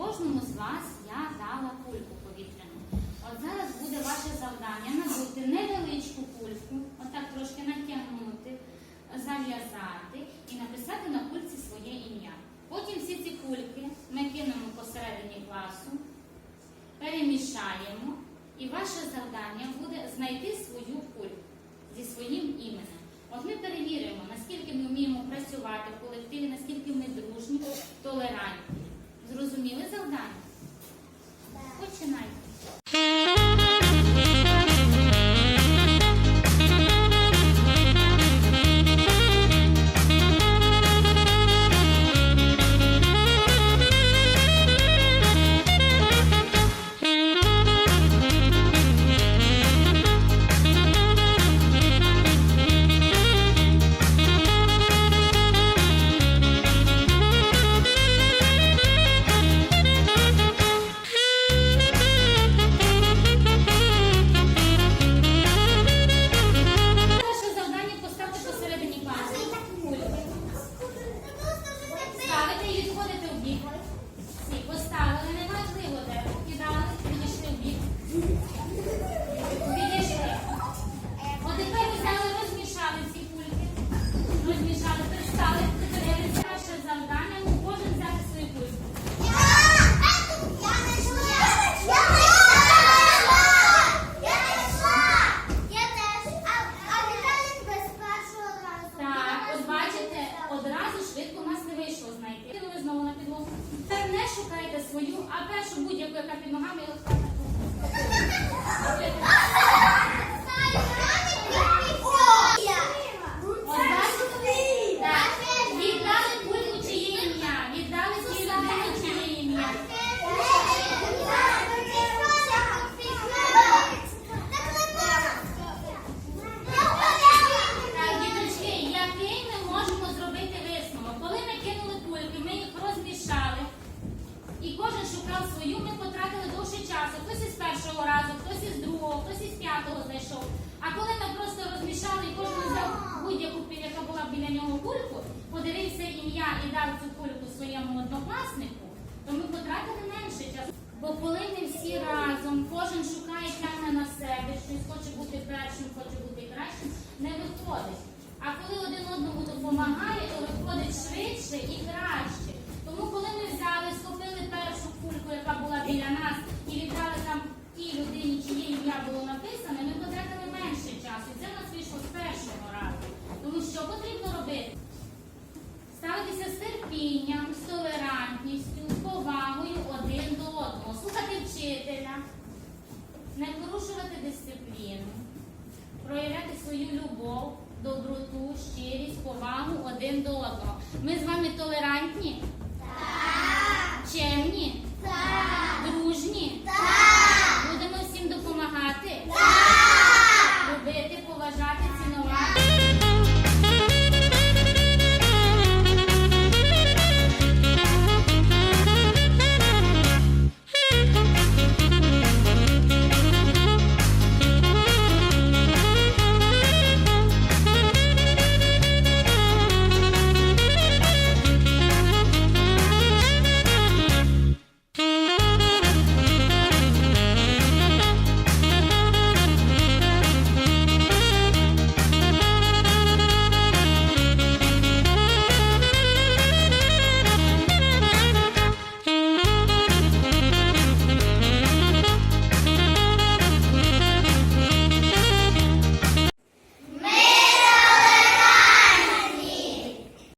кожному з вас я дала кульку повітряну. От зараз буде ваше завдання набути невеличку кульку, отак трошки натягнути, зав'язати і написати на кульці своє ім'я. Потім всі ці кульки ми кинемо посередині класу, перемішаємо, і ваше завдання буде знайти свою кульку зі своїм іменем. От ми перевіримо, наскільки ми вміємо працювати в колективі, наскільки ми дружні, толерантні. Зрозуміли завдання? Починайте. Тепер не шукайте свою, а першу будь-яку, яка під ногами, от Так, віддали кульку чиє ім'я, віддали цій людині чиє ім'я. Так, діточки, який ми можемо зробити висновок? Коли ми кинули кульки, ми їх розмішали, і кожен шукав свою, ми потратили довше часу. Хтось із першого разу, хтось із другого, хтось із п'ятого знайшов. А коли ми просто розмішали і кожен взяв будь-яку, яка була біля нього кульку, подивився ім'я і дав цю кульку своєму однокласнику, то ми потратили менше часу. Бо коли ми всі разом, кожен шукає тягне на себе, щось хоче бути першим, хоче бути кращим, не виходить. А коли один одному допомагає, то виходить швидше і краще. Тому коли ми взяли, схопили першу кульку, яка була біля нас, і віддали там тій людині, чиє ім'я було написане, ми потратили менше часу. І це в нас вийшло з першого разу. Тому що потрібно робити? Ставитися з толерантністю, повагою один до одного, слухати вчителя, не порушувати дисципліну, проявляти свою любов, доброту, щирість, повагу один до одного. Ми з вами толерантні.